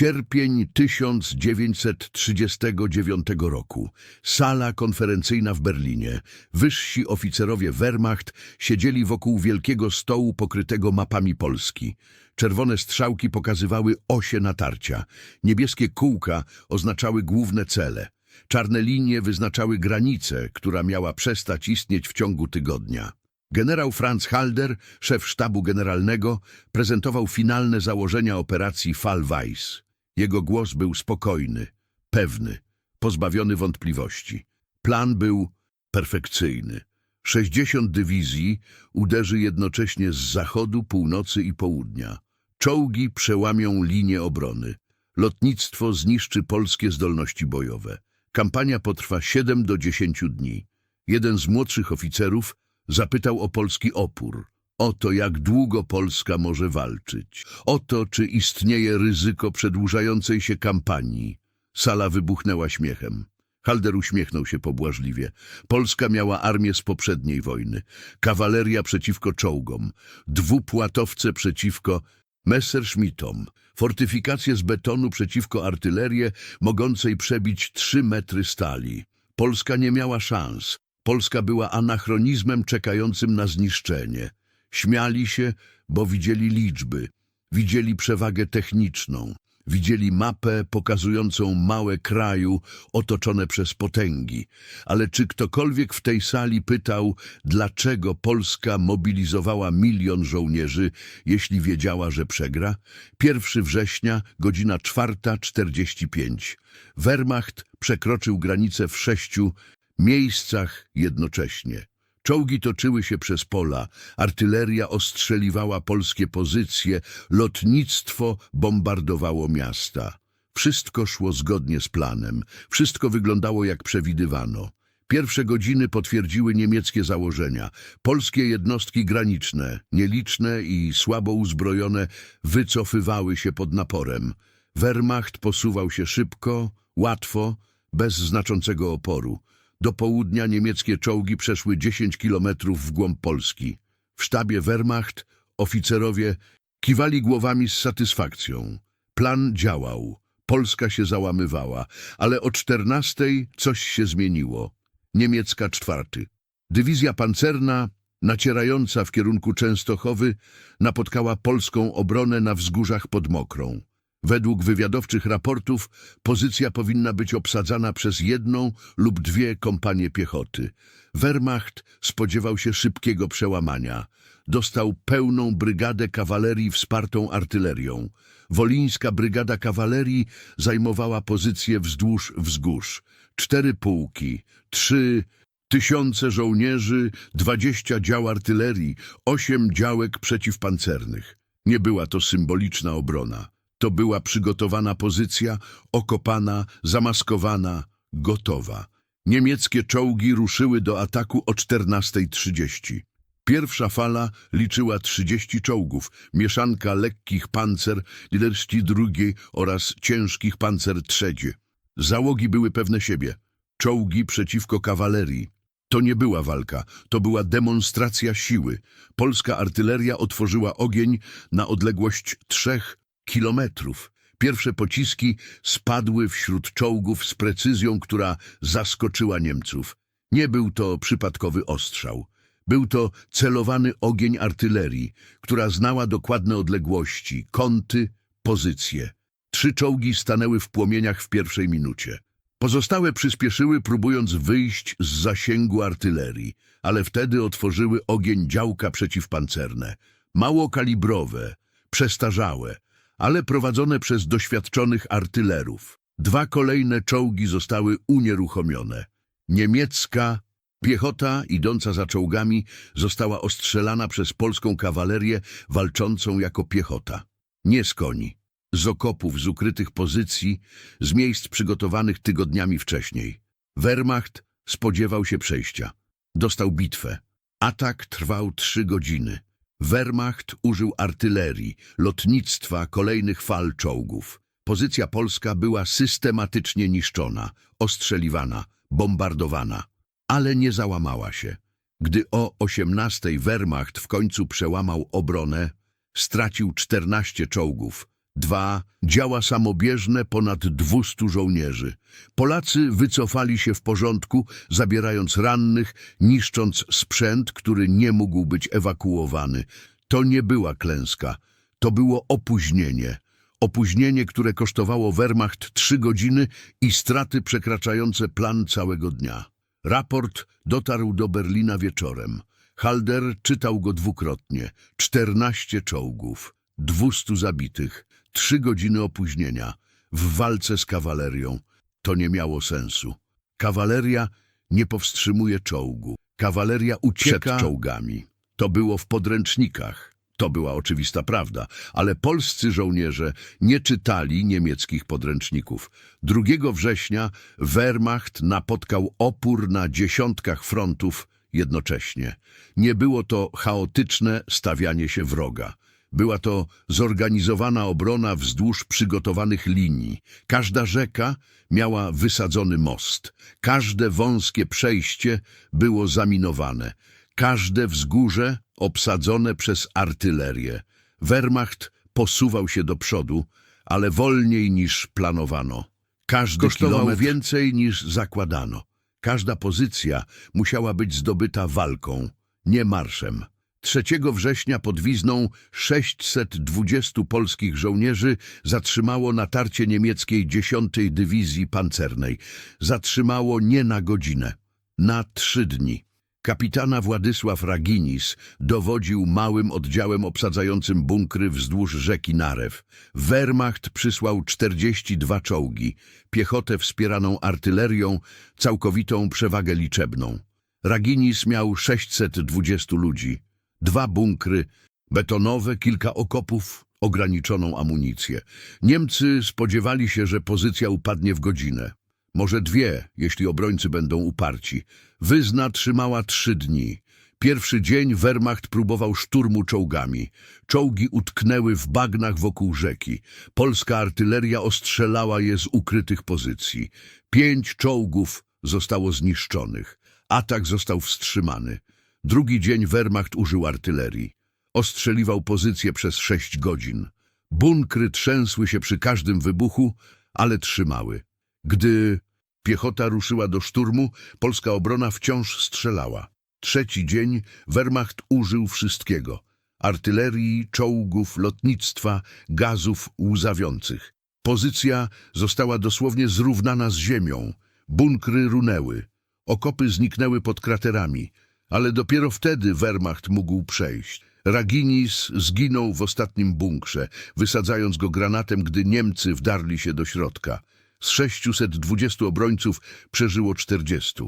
Sierpień 1939 roku. Sala konferencyjna w Berlinie. Wyżsi oficerowie Wehrmacht siedzieli wokół wielkiego stołu pokrytego mapami Polski. Czerwone strzałki pokazywały osie natarcia. Niebieskie kółka oznaczały główne cele. Czarne linie wyznaczały granicę, która miała przestać istnieć w ciągu tygodnia. Generał Franz Halder, szef sztabu generalnego, prezentował finalne założenia operacji Fall Weiss. Jego głos był spokojny, pewny, pozbawiony wątpliwości. Plan był perfekcyjny. 60 dywizji uderzy jednocześnie z zachodu, północy i południa. Czołgi przełamią linię obrony. Lotnictwo zniszczy polskie zdolności bojowe. Kampania potrwa 7 do 10 dni. Jeden z młodszych oficerów Zapytał o polski opór. O to, jak długo Polska może walczyć. O to, czy istnieje ryzyko przedłużającej się kampanii. Sala wybuchnęła śmiechem. Halder uśmiechnął się pobłażliwie. Polska miała armię z poprzedniej wojny. Kawaleria przeciwko czołgom. Dwupłatowce przeciwko Messerschmittom. Fortyfikacje z betonu przeciwko artylerię mogącej przebić trzy metry stali. Polska nie miała szans. Polska była anachronizmem czekającym na zniszczenie. Śmiali się, bo widzieli liczby, widzieli przewagę techniczną, widzieli mapę pokazującą małe kraju otoczone przez potęgi. Ale czy ktokolwiek w tej sali pytał, dlaczego Polska mobilizowała milion żołnierzy, jeśli wiedziała, że przegra? 1 września, godzina 4.45. Wehrmacht przekroczył granicę w sześciu miejscach jednocześnie. Czołgi toczyły się przez pola, artyleria ostrzeliwała polskie pozycje, lotnictwo bombardowało miasta. Wszystko szło zgodnie z planem, wszystko wyglądało jak przewidywano. Pierwsze godziny potwierdziły niemieckie założenia. Polskie jednostki graniczne, nieliczne i słabo uzbrojone, wycofywały się pod naporem. Wehrmacht posuwał się szybko, łatwo, bez znaczącego oporu. Do południa niemieckie czołgi przeszły 10 kilometrów w głąb Polski. W sztabie Wehrmacht oficerowie kiwali głowami z satysfakcją. Plan działał. Polska się załamywała, ale o czternastej coś się zmieniło. Niemiecka czwarty. Dywizja pancerna, nacierająca w kierunku Częstochowy, napotkała polską obronę na wzgórzach pod Mokrą. Według wywiadowczych raportów pozycja powinna być obsadzana przez jedną lub dwie kompanie piechoty. Wehrmacht spodziewał się szybkiego przełamania. Dostał pełną brygadę kawalerii wspartą artylerią. Wolińska brygada kawalerii zajmowała pozycję wzdłuż wzgórz. Cztery pułki, trzy tysiące żołnierzy, dwadzieścia dział artylerii, osiem działek przeciwpancernych. Nie była to symboliczna obrona. To była przygotowana pozycja, okopana, zamaskowana, gotowa. Niemieckie czołgi ruszyły do ataku o 14.30. Pierwsza fala liczyła 30 czołgów, mieszanka lekkich pancer, liderści drugiej oraz ciężkich pancer trzecie. Załogi były pewne siebie. Czołgi przeciwko kawalerii. To nie była walka, to była demonstracja siły. Polska artyleria otworzyła ogień na odległość trzech kilometrów. Pierwsze pociski spadły wśród czołgów z precyzją, która zaskoczyła Niemców. Nie był to przypadkowy ostrzał. Był to celowany ogień artylerii, która znała dokładne odległości, kąty, pozycje. Trzy czołgi stanęły w płomieniach w pierwszej minucie. Pozostałe przyspieszyły, próbując wyjść z zasięgu artylerii, ale wtedy otworzyły ogień działka przeciwpancerne. Małokalibrowe, przestarzałe, ale prowadzone przez doświadczonych artylerów. Dwa kolejne czołgi zostały unieruchomione. Niemiecka piechota idąca za czołgami została ostrzelana przez polską kawalerię walczącą jako piechota. Nie z koni, z okopów, z ukrytych pozycji, z miejsc przygotowanych tygodniami wcześniej. Wehrmacht spodziewał się przejścia. Dostał bitwę. Atak trwał trzy godziny. Wehrmacht użył artylerii, lotnictwa, kolejnych fal czołgów. Pozycja polska była systematycznie niszczona, ostrzeliwana, bombardowana, ale nie załamała się. Gdy o 18 Wehrmacht w końcu przełamał obronę, stracił 14 czołgów, Dwa, działa samobieżne ponad 200 żołnierzy. Polacy wycofali się w porządku, zabierając rannych, niszcząc sprzęt, który nie mógł być ewakuowany. To nie była klęska, to było opóźnienie. Opóźnienie, które kosztowało Wehrmacht trzy godziny i straty przekraczające plan całego dnia. Raport dotarł do Berlina wieczorem. Halder czytał go dwukrotnie. Czternaście czołgów, dwustu zabitych, trzy godziny opóźnienia. W walce z kawalerią. To nie miało sensu. Kawaleria nie powstrzymuje czołgu. Kawaleria ucieka przed czołgami. To było w podręcznikach. To była oczywista prawda, ale polscy żołnierze nie czytali niemieckich podręczników. 2 września Wehrmacht napotkał opór na dziesiątkach frontów jednocześnie. Nie było to chaotyczne stawianie się wroga. Była to zorganizowana obrona wzdłuż przygotowanych linii. Każda rzeka miała wysadzony most. Każde wąskie przejście było zaminowane. Każde wzgórze obsadzone przez artylerię. Wehrmacht posuwał się do przodu, ale wolniej niż planowano. Każdy Kosztował kilometr więcej niż zakładano. Każda pozycja musiała być zdobyta walką, nie marszem. 3 września pod Wizną 620 polskich żołnierzy zatrzymało natarcie niemieckiej 10 Dywizji Pancernej. Zatrzymało nie na godzinę, na trzy dni. Kapitana Władysław Raginis dowodził małym oddziałem obsadzającym bunkry wzdłuż rzeki Narew. Wehrmacht przysłał 42 czołgi, piechotę wspieraną artylerią, całkowitą przewagę liczebną. Raginis miał 620 ludzi, dwa bunkry, betonowe, kilka okopów, ograniczoną amunicję. Niemcy spodziewali się, że pozycja upadnie w godzinę. Może dwie, jeśli obrońcy będą uparci. Wyzna trzymała trzy dni. Pierwszy dzień Wehrmacht próbował szturmu czołgami. Czołgi utknęły w bagnach wokół rzeki. Polska artyleria ostrzelała je z ukrytych pozycji. Pięć czołgów zostało zniszczonych. Atak został wstrzymany. Drugi dzień Wehrmacht użył artylerii. Ostrzeliwał pozycję przez sześć godzin. Bunkry trzęsły się przy każdym wybuchu, ale trzymały. Gdy piechota ruszyła do szturmu, polska obrona wciąż strzelała. Trzeci dzień Wehrmacht użył wszystkiego. Artylerii, czołgów, lotnictwa, gazów łzawiących. Pozycja została dosłownie zrównana z ziemią. Bunkry runęły. Okopy zniknęły pod kraterami. Ale dopiero wtedy Wehrmacht mógł przejść. Raginis zginął w ostatnim bunkrze, wysadzając go granatem, gdy Niemcy wdarli się do środka. Z 620 obrońców przeżyło 40.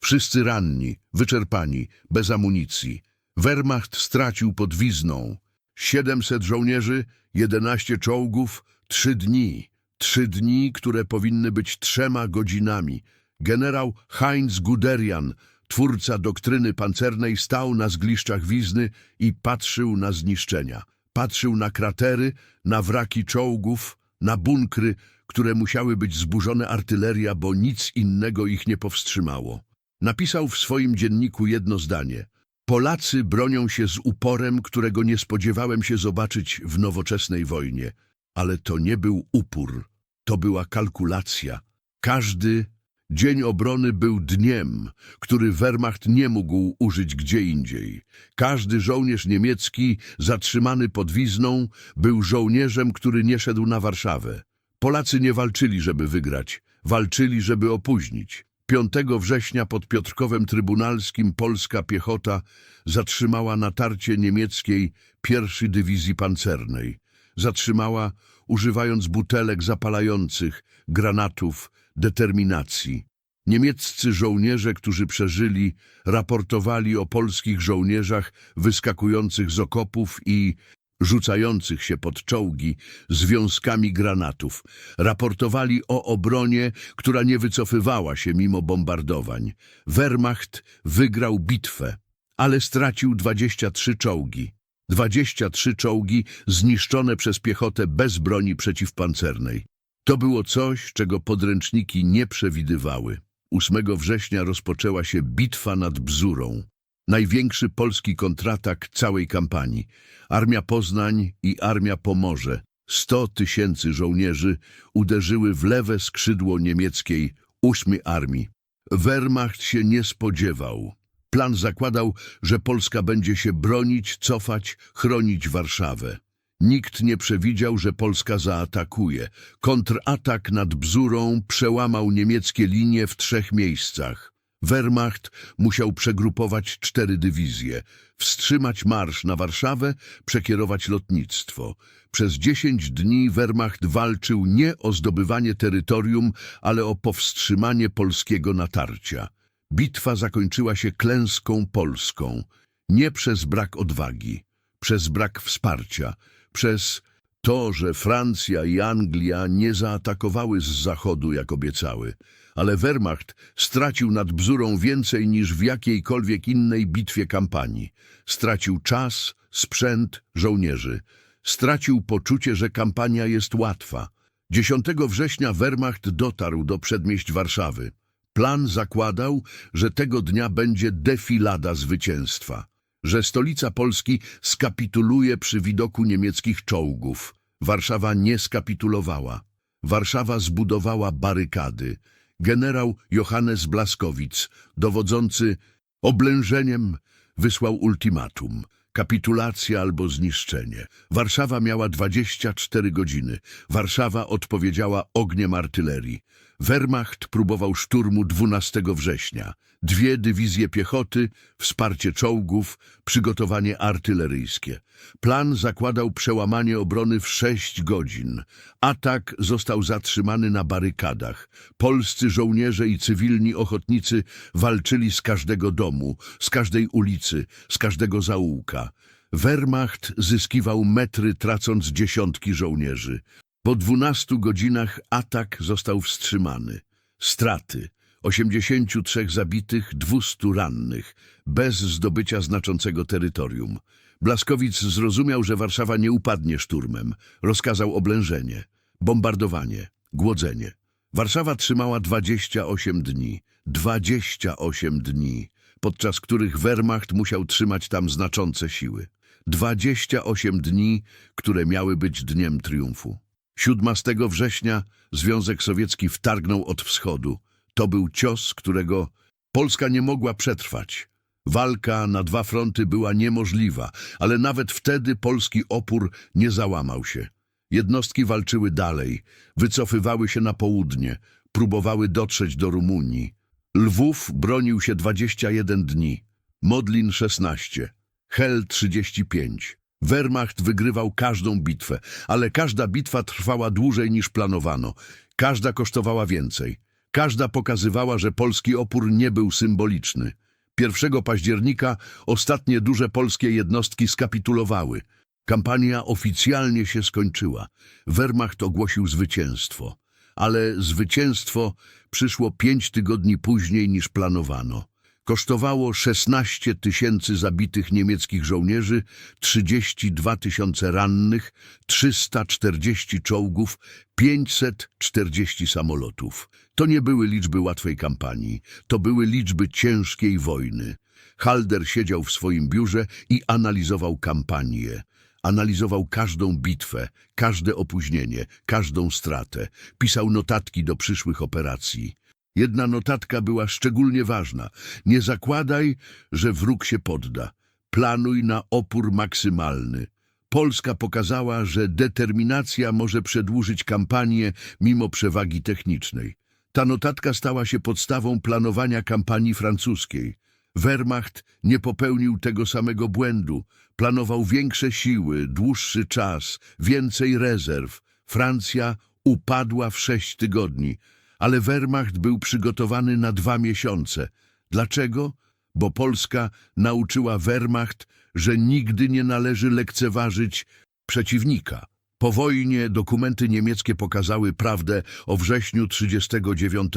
Wszyscy ranni, wyczerpani, bez amunicji. Wehrmacht stracił pod Wizną. 700 żołnierzy, 11 czołgów, trzy dni. Trzy dni, które powinny być trzema godzinami. Generał Heinz Guderian, twórca doktryny pancernej, stał na zgliszczach Wizny i patrzył na zniszczenia. Patrzył na kratery, na wraki czołgów, na bunkry, które musiały być zburzone artyleria, bo nic innego ich nie powstrzymało. Napisał w swoim dzienniku jedno zdanie. Polacy bronią się z uporem, którego nie spodziewałem się zobaczyć w nowoczesnej wojnie. Ale to nie był upór, to była kalkulacja. Każdy dzień obrony był dniem, który Wehrmacht nie mógł użyć gdzie indziej. Każdy żołnierz niemiecki zatrzymany pod Wizną był żołnierzem, który nie szedł na Warszawę. Polacy nie walczyli, żeby wygrać, walczyli, żeby opóźnić. 5 września pod Piotrkowem Trybunalskim polska piechota zatrzymała natarcie niemieckiej pierwszej dywizji pancernej. Zatrzymała, używając butelek zapalających, granatów, determinacji. Niemieccy żołnierze, którzy przeżyli, raportowali o polskich żołnierzach wyskakujących z okopów i rzucających się pod czołgi związkami granatów. Raportowali o obronie, która nie wycofywała się mimo bombardowań. Wehrmacht wygrał bitwę, ale stracił 23 czołgi. 23 czołgi zniszczone przez piechotę bez broni przeciwpancernej. To było coś, czego podręczniki nie przewidywały. 8 września rozpoczęła się bitwa nad Bzurą. Największy polski kontratak całej kampanii. Armia Poznań i Armia Pomorze Sto tysięcy żołnierzy uderzyły w lewe skrzydło niemieckiej ósmej armii. Wehrmacht się nie spodziewał. Plan zakładał, że Polska będzie się bronić, cofać, chronić Warszawę. Nikt nie przewidział, że Polska zaatakuje. Kontratak nad Bzurą przełamał niemieckie linie w trzech miejscach. Wehrmacht musiał przegrupować cztery dywizje, wstrzymać marsz na Warszawę, przekierować lotnictwo. Przez dziesięć dni Wehrmacht walczył nie o zdobywanie terytorium, ale o powstrzymanie polskiego natarcia. Bitwa zakończyła się klęską polską, nie przez brak odwagi, przez brak wsparcia, przez to, że Francja i Anglia nie zaatakowały z zachodu, jak obiecały. Ale Wehrmacht stracił nad Bzurą więcej niż w jakiejkolwiek innej bitwie kampanii. Stracił czas, sprzęt, żołnierzy. Stracił poczucie, że kampania jest łatwa. 10 września Wehrmacht dotarł do przedmieść Warszawy. Plan zakładał, że tego dnia będzie defilada zwycięstwa, że stolica Polski skapituluje przy widoku niemieckich czołgów. Warszawa nie skapitulowała. Warszawa zbudowała barykady. Generał Johannes Blaskowicz, dowodzący oblężeniem, wysłał ultimatum. Kapitulacja albo zniszczenie. Warszawa miała 24 godziny. Warszawa odpowiedziała ogniem artylerii. Wehrmacht próbował szturmu 12 września. Dwie dywizje piechoty, wsparcie czołgów, przygotowanie artyleryjskie. Plan zakładał przełamanie obrony w sześć godzin. Atak został zatrzymany na barykadach. Polscy żołnierze i cywilni ochotnicy walczyli z każdego domu, z każdej ulicy, z każdego zaułka. Wehrmacht zyskiwał metry, tracąc dziesiątki żołnierzy. Po dwunastu godzinach atak został wstrzymany. Straty. 83 zabitych, 200 rannych, bez zdobycia znaczącego terytorium. Blaskowicz zrozumiał, że Warszawa nie upadnie szturmem. Rozkazał oblężenie, bombardowanie, głodzenie. Warszawa trzymała 28 dni. 28 dni, podczas których Wehrmacht musiał trzymać tam znaczące siły. 28 dni, które miały być dniem triumfu. 17 września Związek Sowiecki wtargnął od wschodu. To był cios, którego Polska nie mogła przetrwać. Walka na dwa fronty była niemożliwa, ale nawet wtedy polski opór nie załamał się. Jednostki walczyły dalej, wycofywały się na południe, próbowały dotrzeć do Rumunii. Lwów bronił się 21 dni, Modlin 16, Hel 35. Wehrmacht wygrywał każdą bitwę, ale każda bitwa trwała dłużej niż planowano. Każda kosztowała więcej. Każda pokazywała, że polski opór nie był symboliczny. 1 października ostatnie duże polskie jednostki skapitulowały. Kampania oficjalnie się skończyła. Wehrmacht ogłosił zwycięstwo. Ale zwycięstwo przyszło pięć tygodni później niż planowano. Kosztowało 16 tysięcy zabitych niemieckich żołnierzy, 32 tysiące rannych, 340 czołgów, 540 samolotów. To nie były liczby łatwej kampanii, to były liczby ciężkiej wojny. Halder siedział w swoim biurze i analizował kampanię. Analizował każdą bitwę, każde opóźnienie, każdą stratę. Pisał notatki do przyszłych operacji. Jedna notatka była szczególnie ważna. Nie zakładaj, że wróg się podda. Planuj na opór maksymalny. Polska pokazała, że determinacja może przedłużyć kampanię mimo przewagi technicznej. Ta notatka stała się podstawą planowania kampanii francuskiej. Wehrmacht nie popełnił tego samego błędu. Planował większe siły, dłuższy czas, więcej rezerw. Francja upadła w sześć tygodni, ale Wehrmacht był przygotowany na dwa miesiące. Dlaczego? Bo Polska nauczyła Wehrmacht, że nigdy nie należy lekceważyć przeciwnika. Po wojnie dokumenty niemieckie pokazały prawdę o wrześniu 39.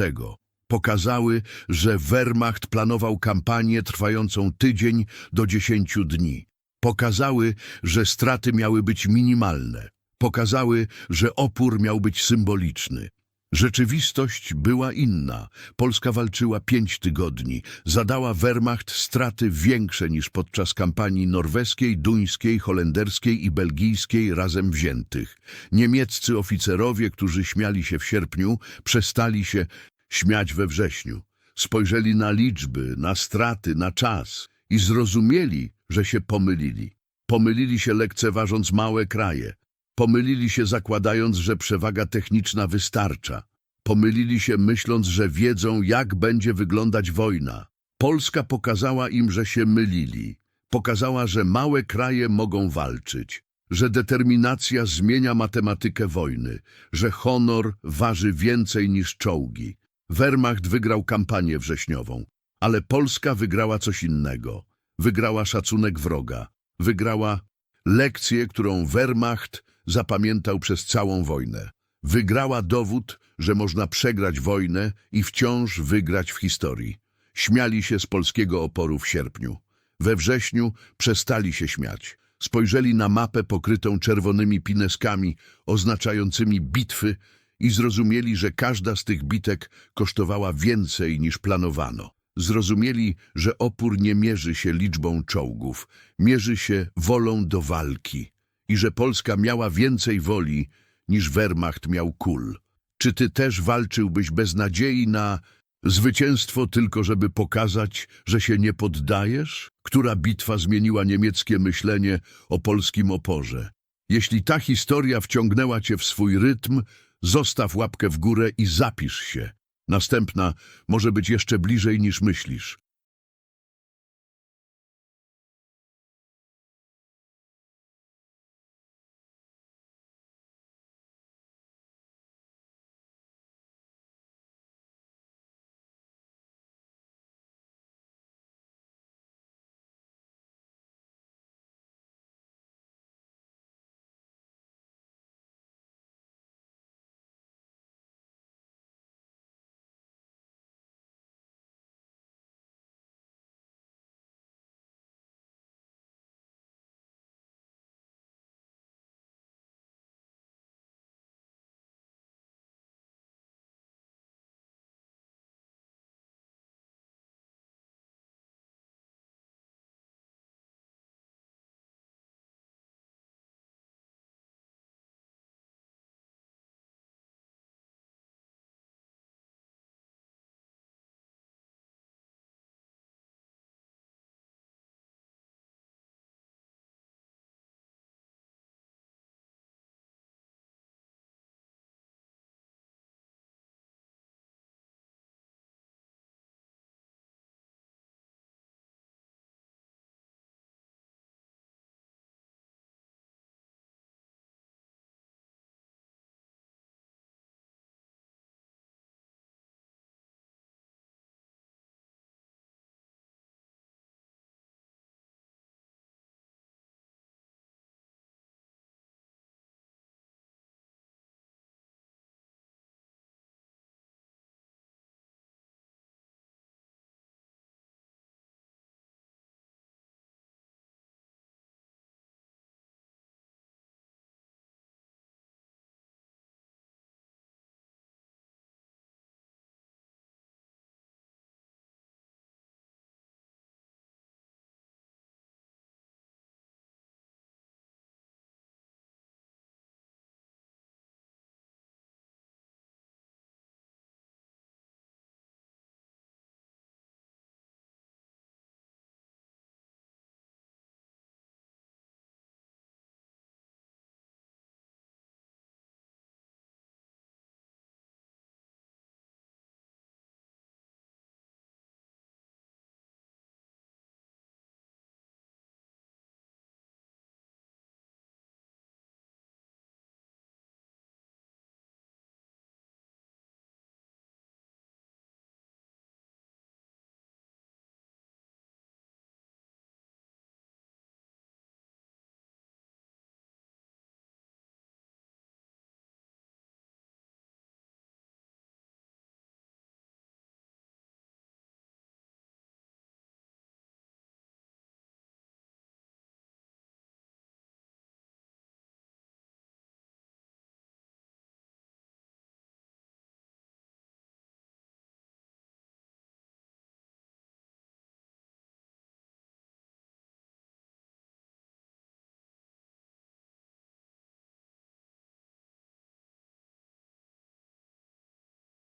Pokazały, że Wehrmacht planował kampanię trwającą tydzień do dziesięciu dni. Pokazały, że straty miały być minimalne. Pokazały, że opór miał być symboliczny. Rzeczywistość była inna. Polska walczyła pięć tygodni. Zadała Wehrmacht straty większe niż podczas kampanii norweskiej, duńskiej, holenderskiej i belgijskiej razem wziętych. Niemieccy oficerowie, którzy śmiali się w sierpniu, przestali się śmiać we wrześniu. Spojrzeli na liczby, na straty, na czas i zrozumieli, że się pomylili. Pomylili się lekceważąc małe kraje. Pomylili się zakładając, że przewaga techniczna wystarcza. Pomylili się myśląc, że wiedzą, jak będzie wyglądać wojna. Polska pokazała im, że się mylili. Pokazała, że małe kraje mogą walczyć, że determinacja zmienia matematykę wojny, że honor waży więcej niż czołgi. Wehrmacht wygrał kampanię wrześniową, ale Polska wygrała coś innego. Wygrała szacunek wroga. Wygrała lekcję, którą Wehrmacht zapamiętał przez całą wojnę. Wygrała dowód, że można przegrać wojnę i wciąż wygrać w historii. Śmiali się z polskiego oporu w sierpniu. We wrześniu przestali się śmiać. Spojrzeli na mapę pokrytą czerwonymi pineskami oznaczającymi bitwy i zrozumieli, że każda z tych bitek kosztowała więcej niż planowano. Zrozumieli, że opór nie mierzy się liczbą czołgów, mierzy się wolą do walki i że Polska miała więcej woli niż Wehrmacht miał kul. Czy ty też walczyłbyś bez nadziei na zwycięstwo tylko, żeby pokazać, że się nie poddajesz? Która bitwa zmieniła niemieckie myślenie o polskim oporze? Jeśli ta historia wciągnęła cię w swój rytm, zostaw łapkę w górę i zapisz się. Następna może być jeszcze bliżej niż myślisz.